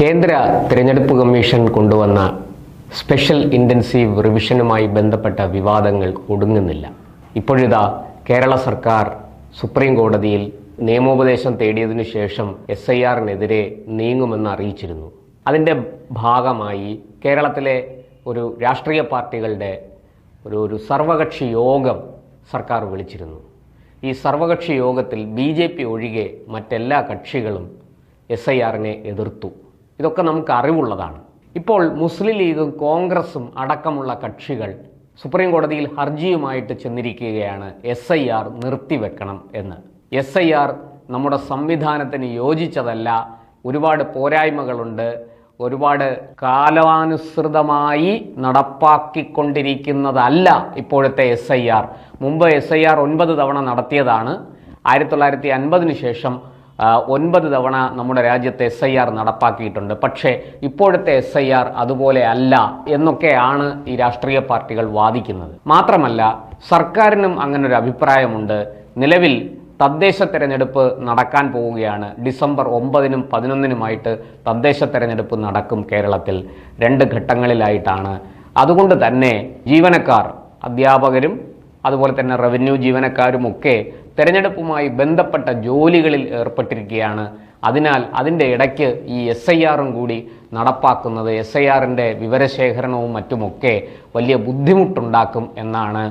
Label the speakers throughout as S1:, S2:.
S1: കേന്ദ്ര തിരഞ്ഞെടുപ്പ് കമ്മീഷൻ കൊണ്ടുവന്ന സ്പെഷ്യൽ ഇന്റൻസീവ് റിവിഷനുമായി ബന്ധപ്പെട്ട വിവാദങ്ങൾ ഒടുങ്ങുന്നില്ല. ഇപ്പോഴിതാ കേരള സർക്കാർ സുപ്രീം കോടതിയിൽ നിയമോപദേശം തേടിയതിനു ശേഷം എസ് ഐ ആറിനെതിരെ നീങ്ങുമെന്ന് അറിയിച്ചിരുന്നു. അതിന്റെ ഭാഗമായി കേരളത്തിലെ ഒരു രാഷ്ട്രീയ പാർട്ടികളുടെ ഒരു ഒരു സർവകക്ഷി യോഗം സർക്കാർ വിളിച്ചിരുന്നു. ഈ സർവകക്ഷി യോഗത്തിൽ ബി ജെ പി ഒഴികെ മറ്റെല്ലാ കക്ഷികളും എസ് ഐ ആറിനെ എതിർത്തു. ഇതൊക്കെ നമുക്ക് അറിവുള്ളതാണ്. ഇപ്പോൾ മുസ്ലിം ലീഗും കോൺഗ്രസും അടക്കമുള്ള കക്ഷികൾ സുപ്രീം കോടതിയിൽ ഹർജിയുമായിട്ട് ചെന്നിരിക്കുകയാണ് എസ് ഐ ആർ നിർത്തിവെക്കണം എന്ന്. എസ് ഐ ആർ നമ്മുടെ സംവിധാനത്തിന് യോജിച്ചതല്ല. ഒരുപാട് പോരായ്മകളുണ്ട്. ഒരുപാട് കാലാനുസൃതമായി നടപ്പാക്കിക്കൊണ്ടിരിക്കുന്നതല്ല ഇപ്പോഴത്തെ എസ് ഐ ആർ. മുമ്പ് എസ് ഐ ആർ ഒൻപത് തവണ നടത്തിയതാണ്. ആയിരത്തി തൊള്ളായിരത്തി അൻപതിനു ശേഷം ഒൻപത് തവണ നമ്മുടെ രാജ്യത്തെ എസ് ഐ ആർ നടപ്പാക്കിയിട്ടുണ്ട്. പക്ഷേ ഇപ്പോഴത്തെ എസ് ഐ ആർ അതുപോലെ അല്ല എന്നൊക്കെയാണ് ഈ രാഷ്ട്രീയ പാർട്ടികൾ വാദിക്കുന്നത്. മാത്രമല്ല സർക്കാരിനും അങ്ങനൊരു അഭിപ്രായമുണ്ട്. നിലവിൽ തദ്ദേശ തെരഞ്ഞെടുപ്പ് നടക്കാൻ പോവുകയാണ്. ഡിസംബർ ഒമ്പതിനും പതിനൊന്നിനുമായിട്ട് തദ്ദേശ തെരഞ്ഞെടുപ്പ് നടക്കും കേരളത്തിൽ. രണ്ട് ഘട്ടങ്ങളിലായിട്ടാണ്. അതുകൊണ്ട് തന്നെ ജീവനക്കാർ അധ്യാപകരും അതുപോലെ തന്നെ റവന്യൂ ജീവനക്കാരുമൊക്കെ തെരഞ്ഞെടുപ്പുമായി ബന്ധപ്പെട്ട ജോലികളിൽ ഏർപ്പെട്ടിരിക്കുകയാണ്. അതിനാൽ അതിന്റെ ഇടയ്ക്ക് ഈ എസ് ഐ ആറും കൂടി നടപ്പാക്കുന്നത് എസ് ഐ ആറിന്റെ വിവരശേഖരണവും മറ്റുമൊക്കെ വലിയ ബുദ്ധിമുട്ടുണ്ടാക്കും എന്നാണ്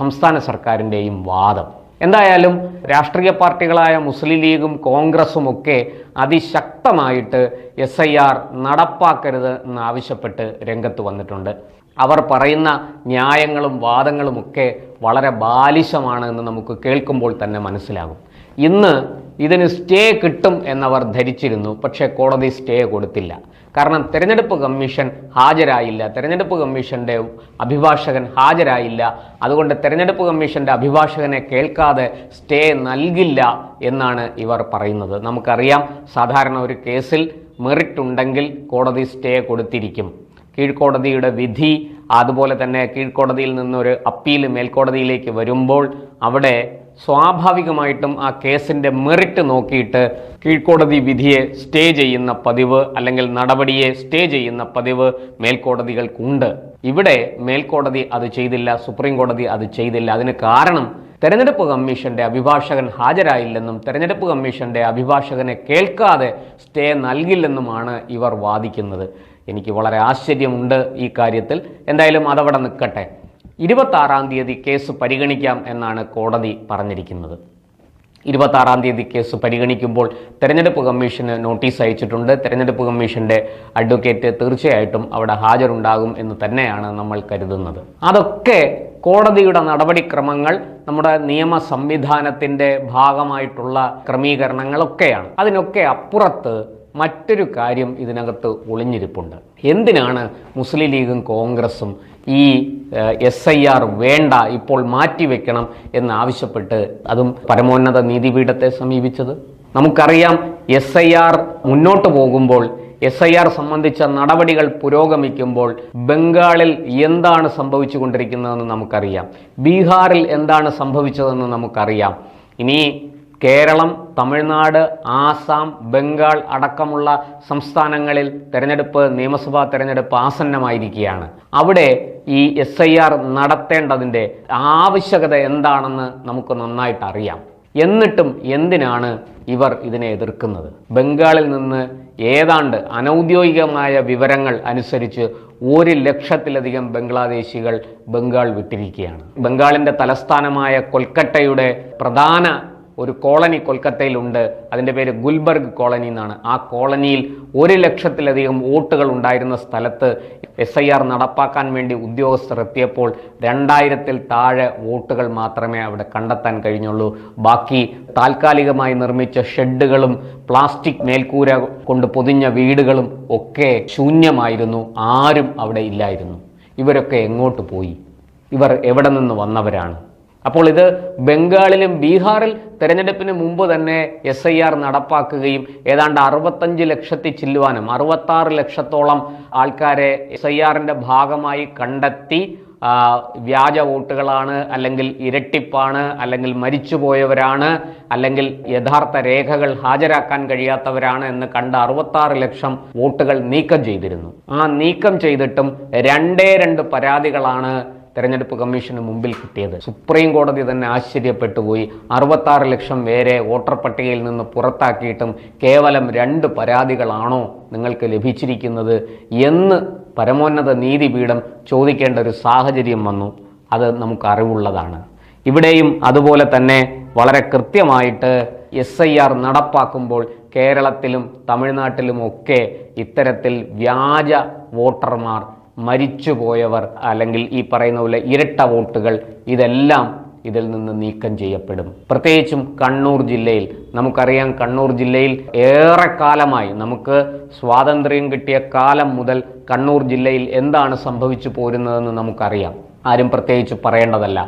S1: സംസ്ഥാന സർക്കാരിന്റെയും വാദം. എന്തായാലും രാഷ്ട്രീയ പാർട്ടികളായ മുസ്ലിം ലീഗും കോൺഗ്രസും ഒക്കെ അതിശക്തമായിട്ട് എസ് ഐ ആർ നടപ്പാക്കരുത് എന്നാവശ്യപ്പെട്ട് രംഗത്ത് വന്നിട്ടുണ്ട്. അവർ പറയുന്ന ന്യായങ്ങളും വാദങ്ങളും ഒക്കെ വളരെ ബാലിശമാണ് എന്ന് നമുക്ക് കേൾക്കുമ്പോൾ തന്നെ മനസ്സിലാകും. ഇന്ന് ഇതിന് സ്റ്റേ കിട്ടും എന്നവർ ധരിച്ചിരുന്നു പക്ഷേ കോടതി സ്റ്റേ കൊടുത്തില്ല. കാരണം തിരഞ്ഞെടുപ്പ് കമ്മീഷൻ ഹാജരായില്ല. തിരഞ്ഞെടുപ്പ് കമ്മീഷന്റെ അഭിഭാഷകൻ ഹാജരായില്ല. അതുകൊണ്ട് തിരഞ്ഞെടുപ്പ് കമ്മീഷന്റെ അഭിഭാഷകനെ കേൾക്കാതെ സ്റ്റേ നൽകില്ല എന്നാണ് ഇവർ പറയുന്നത്. നമുക്കറിയാം സാധാരണ ഒരു കേസിൽ മെറിറ്റ് ഉണ്ടെങ്കിൽ കോടതി സ്റ്റേ കൊടുത്തിരിക്കും. കീഴ്ക്കോടതിയുടെ വിധി അതുപോലെ തന്നെ കീഴ്ക്കോടതിയിൽ നിന്നൊരു അപ്പീൽ മേൽക്കോടതിയിലേക്ക് വരുമ്പോൾ അവിടെ സ്വാഭാവികമായിട്ടും ആ കേസിന്റെ മെറിറ്റ് നോക്കിയിട്ട് കീഴ്ക്കോടതി വിധിയെ സ്റ്റേ ചെയ്യുന്ന പതിവ് അല്ലെങ്കിൽ നടപടിയെ സ്റ്റേ ചെയ്യുന്ന പതിവ് മേൽക്കോടതികൾക്കുണ്ട്. ഇവിടെ മേൽക്കോടതി അത് ചെയ്തില്ല സുപ്രീം കോടതി അത് ചെയ്തില്ല. അതിന് കാരണം തെരഞ്ഞെടുപ്പ് കമ്മീഷന്റെ അഭിഭാഷകൻ ഹാജരായില്ലെന്നും തെരഞ്ഞെടുപ്പ് കമ്മീഷന്റെ അഭിഭാഷകനെ കേൾക്കാതെ സ്റ്റേ നൽകില്ലെന്നുമാണ് ഇവർ വാദിക്കുന്നത്. എനിക്ക് വളരെ ആശ്ചര്യമുണ്ട് ഈ കാര്യത്തിൽ. എന്തായാലും അതവിടെ നിൽക്കട്ടെ. ഇരുപത്താറാം തീയതി കേസ് പരിഗണിക്കാം എന്നാണ് കോടതി പറഞ്ഞിരിക്കുന്നത്. ഇരുപത്താറാം തീയതി കേസ് പരിഗണിക്കുമ്പോൾ തെരഞ്ഞെടുപ്പ് കമ്മീഷന് നോട്ടീസ് അയച്ചിട്ടുണ്ട്. തെരഞ്ഞെടുപ്പ് കമ്മീഷന്റെ അഡ്വക്കേറ്റ് തീർച്ചയായിട്ടും അവിടെ ഹാജരുണ്ടാകും എന്ന് തന്നെയാണ് നമ്മൾ കരുതുന്നത്. അതൊക്കെ കോടതിയുടെ നടപടിക്രമങ്ങൾ നമ്മുടെ നിയമ സംവിധാനത്തിന്റെ ഭാഗമായിട്ടുള്ള ക്രമീകരണങ്ങളൊക്കെയാണ്. അതിനൊക്കെ അപ്പുറത്ത് മറ്റൊരു കാര്യം ഇതിനകത്ത് ഒളിഞ്ഞിരിപ്പുണ്ട്. എന്തിനാണ് മുസ്ലിം ലീഗും കോൺഗ്രസും ഈ എസ് ഐ ആർ വേണ്ട ഇപ്പോൾ മാറ്റിവെക്കണം എന്നാവശ്യപ്പെട്ട് അതും പരമോന്നത നീതിപീഠത്തെ സമീപിച്ചത്. നമുക്കറിയാം എസ് ഐ ആർ മുന്നോട്ട് പോകുമ്പോൾ എസ് ഐ ആർ സംബന്ധിച്ച നടപടികൾ പുരോഗമിക്കുമ്പോൾ ബംഗാളിൽ എന്താണ് സംഭവിച്ചു കൊണ്ടിരിക്കുന്നതെന്ന് നമുക്കറിയാം. ബീഹാറിൽ എന്താണ് സംഭവിച്ചതെന്ന് നമുക്കറിയാം. ഇനി കേരളം തമിഴ്നാട് ആസാം ബംഗാൾ അടക്കമുള്ള സംസ്ഥാനങ്ങളിൽ തെരഞ്ഞെടുപ്പ് നിയമസഭാ തെരഞ്ഞെടുപ്പ് ആസന്നമായിരിക്കുകയാണ്. അവിടെ ഈ എസ് ഐ ആർ നടത്തേണ്ടതിന്റെ ആവശ്യകത എന്താണെന്ന് നമുക്ക് നന്നായിട്ട് അറിയാം. എന്നിട്ടും എന്തിനാണ് ഇവർ ഇതിനെ എതിർക്കുന്നത്? ബംഗാളിൽ നിന്ന് ഏതാണ്ട് അനൗദ്യോഗികമായ വിവരങ്ങൾ അനുസരിച്ച് ഒരു ലക്ഷത്തിലധികം ബംഗ്ലാദേശികൾ ബംഗാൾ വിട്ടിരിക്കുകയാണ്. ബംഗാളിന്റെ തലസ്ഥാനമായ കൊൽക്കട്ടയുടെ പ്രധാന ഒരു കോളനി കൊൽക്കത്തയിലുണ്ട്. അതിന്റെ പേര് ഗുൽബർഗ് കോളനി എന്നാണ്. ആ കോളനിയിൽ ഒരു ലക്ഷത്തിലധികം വോട്ടുകൾ ഉണ്ടായിരുന്ന സ്ഥലത്ത് എസ് ഐ ആർ നടപ്പാക്കാൻ വേണ്ടി ഉദ്യോഗസ്ഥർ എത്തിയപ്പോൾ രണ്ടായിരത്തിൽ താഴെ വോട്ടുകൾ മാത്രമേ അവിടെ കണ്ടെത്താൻ കഴിഞ്ഞുള്ളൂ. ബാക്കി താൽക്കാലികമായി നിർമ്മിച്ച ഷെഡുകളും പ്ലാസ്റ്റിക് മേൽക്കൂര കൊണ്ട് പൊതിഞ്ഞ വീടുകളും ഒക്കെ ശൂന്യമായിരുന്നു. ആരും അവിടെ ഇല്ലായിരുന്നു. ഇവരൊക്കെ എങ്ങോട്ട് പോയി? ഇവർ എവിടെ നിന്ന് വന്നവരാണ്? അപ്പോൾ ഇത് ബംഗാളിലും ബീഹാറിൽ തെരഞ്ഞെടുപ്പിന് മുമ്പ് തന്നെ എസ് ഐ ആർ നടപ്പാക്കുകയും ഏതാണ്ട് അറുപത്തഞ്ച് ലക്ഷത്തി ചില്ലുവാനും അറുപത്താറ് ലക്ഷത്തോളം ആൾക്കാരെ എസ് ഐ ആറിന്റെ ഭാഗമായി കണ്ടെത്തി വ്യാജ വോട്ടുകളാണ് അല്ലെങ്കിൽ ഇരട്ടിപ്പാണ് അല്ലെങ്കിൽ മരിച്ചുപോയവരാണ് അല്ലെങ്കിൽ യഥാർത്ഥ രേഖകൾ ഹാജരാക്കാൻ കഴിയാത്തവരാണ് എന്ന് കണ്ട അറുപത്താറ് ലക്ഷം വോട്ടുകൾ നീക്കം ചെയ്തിരുന്നു. ആ നീക്കം ചെയ്തിട്ടും രണ്ടേ രണ്ട് പരാതികളാണ് തെരഞ്ഞെടുപ്പ് കമ്മീഷന് മുമ്പിൽ കിട്ടിയത്. സുപ്രീം കോടതി തന്നെ ആശ്ചര്യപ്പെട്ടുപോയി അറുപത്താറ് ലക്ഷം പേരെ വോട്ടർ പട്ടികയിൽ നിന്ന് പുറത്താക്കിയിട്ടും കേവലം രണ്ട് പരാതികളാണോ നിങ്ങൾക്ക് ലഭിച്ചിരിക്കുന്നത് എന്ന് പരമോന്നത നീതിപീഠം ചോദിക്കേണ്ട ഒരു സാഹചര്യം വന്നു. അത് നമുക്ക് അറിവുള്ളതാണ്. ഇവിടെയും അതുപോലെ തന്നെ വളരെ കൃത്യമായിട്ട് എസ് ഐ ആർ നടപ്പാക്കുമ്പോൾ കേരളത്തിലും തമിഴ്നാട്ടിലുമൊക്കെ ഇത്തരത്തിൽ വ്യാജ വോട്ടർമാർ മരിച്ചുപോയവർ അല്ലെങ്കിൽ ഈ പറയുന്ന പോലെ ഇരട്ട വോട്ടുകൾ ഇതെല്ലാം ഇതിൽ നിന്ന് നീക്കം ചെയ്യപ്പെടും. പ്രത്യേകിച്ചും കണ്ണൂർ ജില്ലയിൽ. നമുക്കറിയാം കണ്ണൂർ ജില്ലയിൽ ഏറെക്കാലമായി നമുക്ക് സ്വാതന്ത്ര്യം കിട്ടിയ കാലം മുതൽ കണ്ണൂർ ജില്ലയിൽ എന്താണ് സംഭവിച്ചു പോരുന്നതെന്ന് നമുക്കറിയാം. ആരും പ്രത്യേകിച്ച് പറയേണ്ടതല്ല.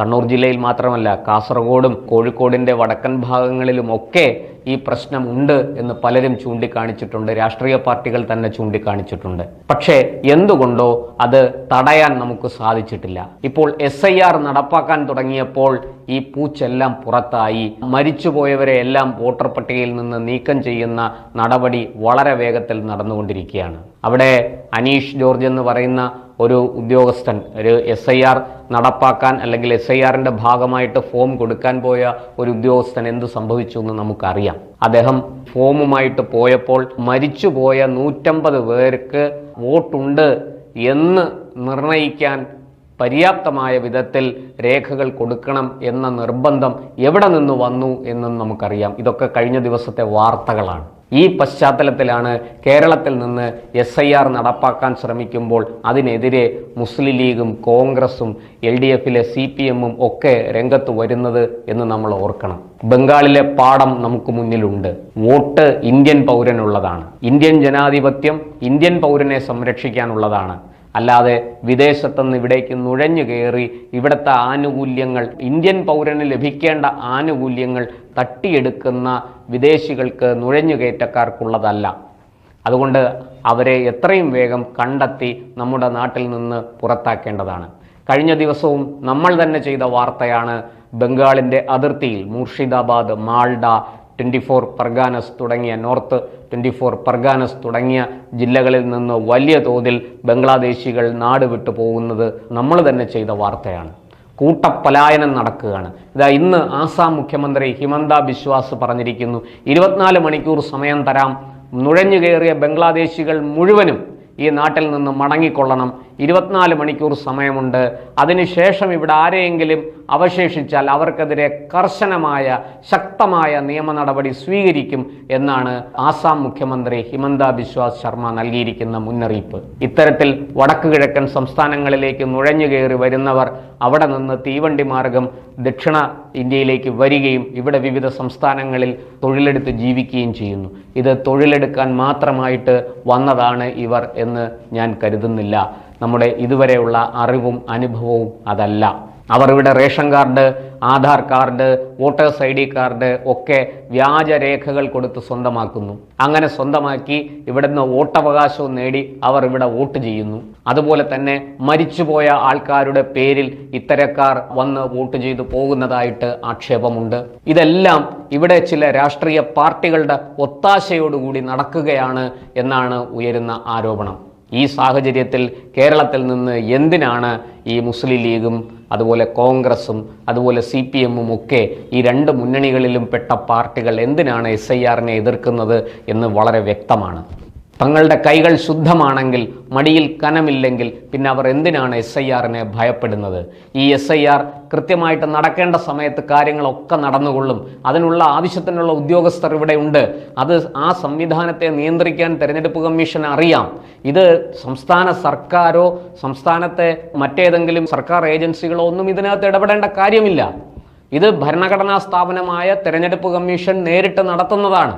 S1: കണ്ണൂർ ജില്ലയിൽ മാത്രമല്ല കാസർഗോഡും കോഴിക്കോടിന്റെ വടക്കൻ ഭാഗങ്ങളിലും ഒക്കെ ഈ പ്രശ്നം ഉണ്ട് എന്ന് പലരും ചൂണ്ടിക്കാണിച്ചിട്ടുണ്ട്. രാഷ്ട്രീയ പാർട്ടികൾ തന്നെ ചൂണ്ടിക്കാണിച്ചിട്ടുണ്ട്. പക്ഷേ എന്തുകൊണ്ടോ അത് തടയാൻ നമുക്ക് സാധിച്ചിട്ടില്ല. ഇപ്പോൾ എസ് ഐ ആർ നടപ്പാക്കാൻ തുടങ്ങിയപ്പോൾ ഈ പൂച്ചെല്ലാം പുറത്തായി. മരിച്ചുപോയവരെ എല്ലാം വോട്ടർ പട്ടികയിൽ നിന്ന് നീക്കം ചെയ്യുന്ന നടപടി വളരെ വേഗത്തിൽ നടന്നുകൊണ്ടിരിക്കുകയാണ്. അവിടെ അനീഷ് ജോർജ് എന്ന് പറയുന്ന ഒരു ഉദ്യോഗസ്ഥൻ ഒരു എസ് ഐ ആർ നടപ്പാക്കാൻ അല്ലെങ്കിൽ എസ് ഐ ആറിന്റെ ഭാഗമായിട്ട് ഫോം കൊടുക്കാൻ പോയ ഒരു ഉദ്യോഗസ്ഥൻ എന്ത് സംഭവിച്ചു എന്ന് നമുക്കറിയാം. അദ്ദേഹം ഫോമുമായിട്ട് പോയപ്പോൾ മരിച്ചുപോയ നൂറ്റമ്പത് പേർക്ക് വോട്ടുണ്ട് എന്ന് നിർണയിക്കാൻ പര്യാപ്തമായ വിധത്തിൽ രേഖകൾ കൊടുക്കണം എന്ന നിർബന്ധം എവിടെ നിന്ന് വന്നു എന്നും നമുക്കറിയാം. ഇതൊക്കെ കഴിഞ്ഞ ദിവസത്തെ വാർത്തകളാണ്. ഈ പശ്ചാത്തലത്തിലാണ് കേരളത്തിൽ നിന്ന് എസ് ഐ ആർ നടപ്പാക്കാൻ ശ്രമിക്കുമ്പോൾ അതിനെതിരെ മുസ്ലിം ലീഗും കോൺഗ്രസും എൽ ഡി എഫിലെ സി പി എമ്മും ഒക്കെ രംഗത്ത് വരുന്നത് എന്ന് നമ്മൾ ഓർക്കണം. ബംഗാളിലെ പാഠം നമുക്ക് മുന്നിലുണ്ട്. വോട്ട് ഇന്ത്യൻ പൗരനുള്ളതാണ്. ഇന്ത്യൻ ജനാധിപത്യം ഇന്ത്യൻ പൗരനെ സംരക്ഷിക്കാനുള്ളതാണ്. അല്ലാതെ വിദേശത്തുനിന്ന് ഇവിടേക്ക് നുഴഞ്ഞു കയറി ഇവിടുത്തെ ആനുകൂല്യങ്ങൾ ഇന്ത്യൻ പൗരന് ലഭിക്കേണ്ട ആനുകൂല്യങ്ങൾ തട്ടിയെടുക്കുന്ന വിദേശികൾക്ക് നുഴഞ്ഞുകയറ്റക്കാർക്കുള്ളതല്ല അതുകൊണ്ട് അവരെ എത്രയും വേഗം കണ്ടെത്തി നമ്മുടെ നാട്ടിൽ നിന്ന് പുറത്താക്കേണ്ടതാണ്. കഴിഞ്ഞ ദിവസവും നമ്മൾ തന്നെ ചെയ്ത വാർത്തയാണ് ബംഗാളിന്റെ അതിർത്തിയിൽ മുർഷിദാബാദ് മാൾഡ ട്വന്റി ഫോർ പർഗാനസ് തുടങ്ങിയ നോർത്ത് ട്വന്റി ഫോർ പർഗാനസ് തുടങ്ങിയ ജില്ലകളിൽ നിന്ന് വലിയ തോതിൽ ബംഗ്ലാദേശികൾ നാട് വിട്ടു പോകുന്നത് നമ്മൾ തന്നെ ചെയ്ത വാർത്തയാണ്. കൂട്ടപ്പലായനം നടക്കുകയാണ്. ഇതാ ഇന്ന് ആസാം മുഖ്യമന്ത്രി ഹിമന്ത ബിശ്വാസ് പറഞ്ഞിരിക്കുന്നു ഇരുപത്തിനാല് മണിക്കൂർ സമയം തരാം. നുഴഞ്ഞു കയറിയ ബംഗ്ലാദേശികൾ മുഴുവനും ഈ നാട്ടിൽ നിന്ന് മടങ്ങിക്കൊള്ളണം. ഇരുപത്തിനാല് മണിക്കൂർ സമയമുണ്ട്. അതിനുശേഷം ഇവിടെ ആരെയെങ്കിലും അവശേഷിച്ചാൽ അവർക്കെതിരെ കർശനമായ ശക്തമായ നിയമ നടപടി സ്വീകരിക്കും എന്നാണ് ആസാം മുഖ്യമന്ത്രി ഹിമന്ത ബിശ്വാസ് ശർമ്മ നൽകിയിരിക്കുന്ന മുന്നറിയിപ്പ്. ഇത്തരത്തിൽ വടക്കു കിഴക്കൻ സംസ്ഥാനങ്ങളിലേക്ക് നുഴഞ്ഞു കയറി വരുന്നവർ അവിടെ നിന്ന് തീവണ്ടി മാർഗം ദക്ഷിണ ഇന്ത്യയിലേക്ക് വരികയും ഇവിടെ വിവിധ സംസ്ഥാനങ്ങളിൽ തൊഴിലെടുത്ത് ജീവിക്കുകയും ചെയ്യുന്നു. ഇത് തൊഴിലെടുക്കാൻ മാത്രമായിട്ട് വന്നതാണ് ഇവർ എന്ന് ഞാൻ കരുതുന്നില്ല. നമ്മുടെ ഇതുവരെയുള്ള അറിവും അനുഭവവും അതല്ല. അവർ ഇവിടെ ration card Aadhaar card voters I D card ഒക്കെ വ്യാജരേഖകൾ കൊടുത്ത് സ്വന്തമാക്കുന്നു. അങ്ങനെ സ്വന്തമാക്കി ഇവിടുന്ന് വോട്ടവകാശവും നേടി അവർ ഇവിടെ വോട്ട് ചെയ്യുന്നു. അതുപോലെ തന്നെ മരിച്ചുപോയ ആൾക്കാരുടെ പേരിൽ ഇത്തരക്കാർ വന്ന് വോട്ട് ചെയ്തു പോകുന്നതായിട്ട് ആക്ഷേപമുണ്ട്. ഇതെല്ലാം ഇവിടെ ചില രാഷ്ട്രീയ പാർട്ടികളുടെ ഒത്താശയോടുകൂടി നടക്കുകയാണ് എന്നാണ് ഉയരുന്ന ആരോപണം. ഈ സാഹചര്യത്തിൽ കേരളത്തിൽ നിന്ന് എന്തിനാണ് ഈ മുസ്ലിം ലീഗും അതുപോലെ കോൺഗ്രസും അതുപോലെ സി പി എമ്മും ഒക്കെ ഈ രണ്ട് മുന്നണികളിലും പെട്ട പാർട്ടികൾ എന്തിനാണ് എസ് ഐ ആറിനെ എതിർക്കുന്നത് എന്ന് വളരെ വ്യക്തമാണ്. തങ്ങളുടെ കൈകൾ ശുദ്ധമാണെങ്കിൽ മടിയിൽ കനമില്ലെങ്കിൽ പിന്നെ അവർ എന്തിനാണ് എസ് ഐ ആറിനെ ഭയപ്പെടുന്നത്? ഈ എസ് ഐ ആർ കൃത്യമായിട്ട് നടക്കേണ്ട സമയത്ത് കാര്യങ്ങളൊക്കെ നടന്നുകൊള്ളും. അതിനുള്ള ആവശ്യത്തിനുള്ള ഉദ്യോഗസ്ഥർ ഇവിടെ ഉണ്ട്. അത് ആ സംവിധാനത്തെ നിയന്ത്രിക്കാൻ തെരഞ്ഞെടുപ്പ് കമ്മീഷൻ അറിയാം. ഇത് സംസ്ഥാന സർക്കാരോ സംസ്ഥാനത്തെ മറ്റേതെങ്കിലും സർക്കാർ ഏജൻസികളോ ഒന്നും ഇതിനകത്ത് ഇടപെടേണ്ട കാര്യമില്ല. ഇത് ഭരണഘടനാ സ്ഥാപനമായ തെരഞ്ഞെടുപ്പ് കമ്മീഷൻ നേരിട്ട് നടത്തുന്നതാണ്.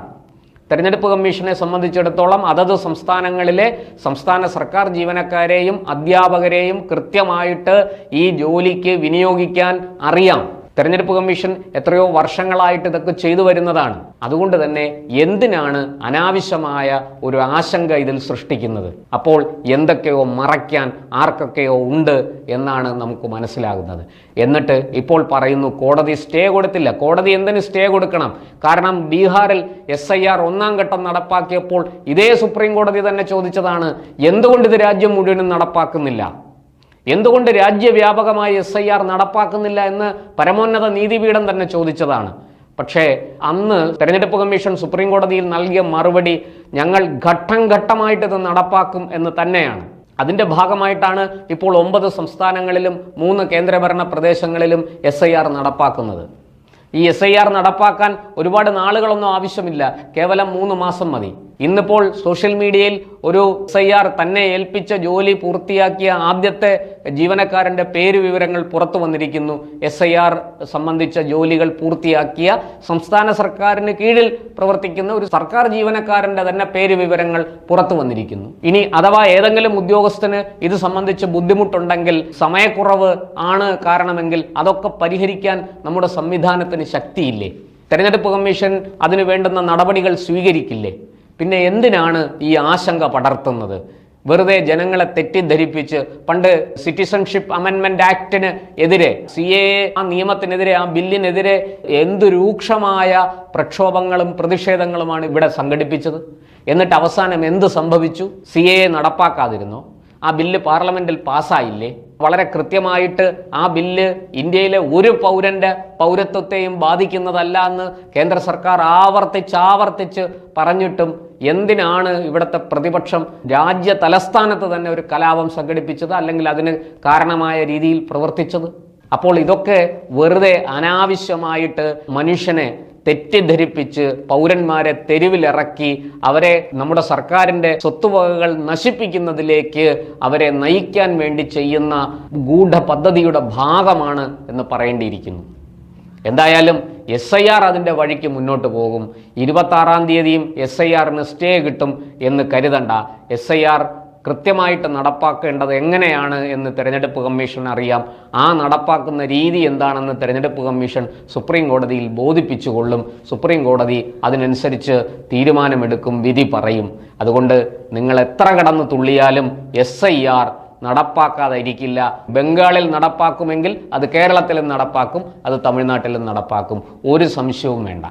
S1: തെരഞ്ഞെടുപ്പ് കമ്മീഷനെ സംബന്ധിച്ചിടത്തോളം അതത് സംസ്ഥാനങ്ങളിലെ സംസ്ഥാന സർക്കാർ ജീവനക്കാരെയും അധ്യാപകരെയും കൃത്യമായിട്ട് ഈ ജോലിക്ക് വിനിയോഗിക്കാൻ അറിയാം. തെരഞ്ഞെടുപ്പ് കമ്മീഷൻ എത്രയോ വർഷങ്ങളായിട്ട് ഇതൊക്കെ ചെയ്തു വരുന്നതാണ്. അതുകൊണ്ട് തന്നെ എന്തിനാണ് അനാവശ്യമായ ഒരു ആശങ്ക ഇതിൽ സൃഷ്ടിക്കുന്നത്? അപ്പോൾ എന്തൊക്കെയോ മറയ്ക്കാൻ ആർക്കൊക്കെയോ ഉണ്ട് എന്നാണ് നമുക്ക് മനസ്സിലാകുന്നത്. എന്നിട്ട് ഇപ്പോൾ പറയുന്നു കോടതി സ്റ്റേ കൊടുത്തില്ല. കോടതി എന്തിന് സ്റ്റേ കൊടുക്കണം? കാരണം ബീഹാറിൽ എസ് ഐ ആർ ഒന്നാം ഘട്ടം നടപ്പാക്കിയപ്പോൾ ഇതേ സുപ്രീം കോടതി തന്നെ ചോദിച്ചതാണ് എന്തുകൊണ്ട് ഇത് രാജ്യം മുഴുവനും നടപ്പാക്കുന്നില്ല? എന്തുകൊണ്ട് രാജ്യവ്യാപകമായി എസ് ഐ ആർ നടപ്പാക്കുന്നില്ല എന്ന് പരമോന്നത നീതിപീഠം തന്നെ ചോദിച്ചതാണ്. പക്ഷേ അന്ന് തെരഞ്ഞെടുപ്പ് കമ്മീഷൻ സുപ്രീം കോടതിയിൽ നൽകിയ മറുപടി ഞങ്ങൾ ഘട്ടം ഘട്ടമായിട്ട് ഇത് നടപ്പാക്കും എന്ന് തന്നെയാണ്. അതിന്റെ ഭാഗമായിട്ടാണ് ഇപ്പോൾ ഒമ്പത് സംസ്ഥാനങ്ങളിലും മൂന്ന് കേന്ദ്രഭരണ പ്രദേശങ്ങളിലും എസ് ഐ ആർ നടപ്പാക്കുന്നത്. ഈ എസ് ഐ ആർ നടപ്പാക്കാൻ ഒരുപാട് നാളുകളൊന്നും ആവശ്യമില്ല. കേവലം മൂന്ന് മാസം മതി. ഇന്നിപ്പോൾ സോഷ്യൽ മീഡിയയിൽ ഒരു എസ് ഐ ആർ തന്നെ ഏൽപ്പിച്ച ജോലി പൂർത്തിയാക്കിയ ആദ്യത്തെ ജീവനക്കാരന്റെ പേര് വിവരങ്ങൾ പുറത്തു വന്നിരിക്കുന്നു. എസ് ഐ ആർ സംബന്ധിച്ച ജോലികൾ പൂർത്തിയാക്കിയ സംസ്ഥാന സർക്കാരിന് കീഴിൽ പ്രവർത്തിക്കുന്ന ഒരു സർക്കാർ ജീവനക്കാരന്റെ തന്നെ പേര് വിവരങ്ങൾ പുറത്തു വന്നിരിക്കുന്നു. ഇനി അഥവാ ഏതെങ്കിലും ഉദ്യോഗസ്ഥന് ഇത് സംബന്ധിച്ച് ബുദ്ധിമുട്ടുണ്ടെങ്കിൽ സമയക്കുറവ് ആണ് കാരണമെങ്കിൽ അതൊക്കെ പരിഹരിക്കാൻ നമ്മുടെ സംവിധാനത്തിന് ശക്തിയില്ലേ? തെരഞ്ഞെടുപ്പ് കമ്മീഷൻ അതിന് വേണ്ടുന്ന നടപടികൾ സ്വീകരിക്കില്ലേ? പിന്നെ എന്തിനാണ് ഈ ആശങ്ക പടർത്തുന്നത്? വെറുതെ ജനങ്ങളെ തെറ്റിദ്ധരിപ്പിച്ച് പണ്ട് സിറ്റിസൺഷിപ്പ് അമെൻമെന്റ് ആക്ടിന് എതിരെ സി എ ആ നിയമത്തിനെതിരെ ആ ബില്ലിനെതിരെ എന്തു രൂക്ഷമായ പ്രക്ഷോഭങ്ങളും പ്രതിഷേധങ്ങളുമാണ് ഇവിടെ സംഘടിപ്പിച്ചത്? എന്നിട്ട് അവസാനം എന്ത് സംഭവിച്ചു? സി എ നടപ്പാക്കാതിരുന്നോ? ആ ബില്ല് പാർലമെന്റിൽ പാസ്സായില്ലേ? വളരെ കൃത്യമായിട്ട് ആ ബില്ല് ഇന്ത്യയിലെ ഒരു പൗരന്റെ പൗരത്വത്തെയും ബാധിക്കുന്നതല്ല എന്ന് കേന്ദ്ര സർക്കാർ ആവർത്തിച്ച് ആവർത്തിച്ച് പറഞ്ഞിട്ടും എന്തിനാണ് ഇവിടുത്തെ പ്രതിപക്ഷം രാജ്യ തലസ്ഥാനത്ത് തന്നെ ഒരു കലാപം സംഘടിപ്പിച്ചത് അല്ലെങ്കിൽ അതിന് കാരണമായ രീതിയിൽ പ്രവർത്തിച്ചത്? അപ്പോൾ ഇതൊക്കെ വെറുതെ അനാവശ്യമായിട്ട് മനുഷ്യനെ തെറ്റിദ്ധരിപ്പിച്ച് പൗരന്മാരെ തെരുവിലിറക്കി അവരെ നമ്മുടെ സർക്കാരിന്റെ സ്വത്തുവകകൾ നശിപ്പിക്കുന്നതിലേക്ക് അവരെ നയിക്കാൻ വേണ്ടി ചെയ്യുന്ന ഗൂഢ പദ്ധതിയുടെ ഭാഗമാണ് എന്ന് പറയേണ്ടിയിരിക്കുന്നു. എന്തായാലും എസ് ഐ ആർ അതിന്റെ വഴിക്ക് മുന്നോട്ട് പോകും. ഇരുപത്താറാം തീയതിയും എസ് ഐ ആറിന് സ്റ്റേ കിട്ടും എന്ന് കരുതണ്ട. എസ് ഐ ആർ കൃത്യമായിട്ട് നടപ്പാക്കേണ്ടത് എങ്ങനെയാണ് എന്ന് തെരഞ്ഞെടുപ്പ് കമ്മീഷൻ അറിയാം. ആ നടപ്പാക്കുന്ന രീതി എന്താണെന്ന് തെരഞ്ഞെടുപ്പ് കമ്മീഷൻ സുപ്രീം കോടതിയിൽ ബോധിപ്പിച്ചുകൊള്ളും. സുപ്രീം കോടതി അതിനനുസരിച്ച് തീരുമാനമെടുക്കും വിധി പറയും. അതുകൊണ്ട് നിങ്ങൾ എത്ര കടന്ന് തുള്ളിയാലും എസ് ഐ ആർ നടപ്പാക്കാതെ ഇരിക്കില്ല. ബംഗാളിൽ നടപ്പാക്കുമെങ്കിൽ അത് കേരളത്തിലും നടപ്പാക്കും അത് തമിഴ്നാട്ടിലും നടപ്പാക്കും. ഒരു സംശയവും വേണ്ട.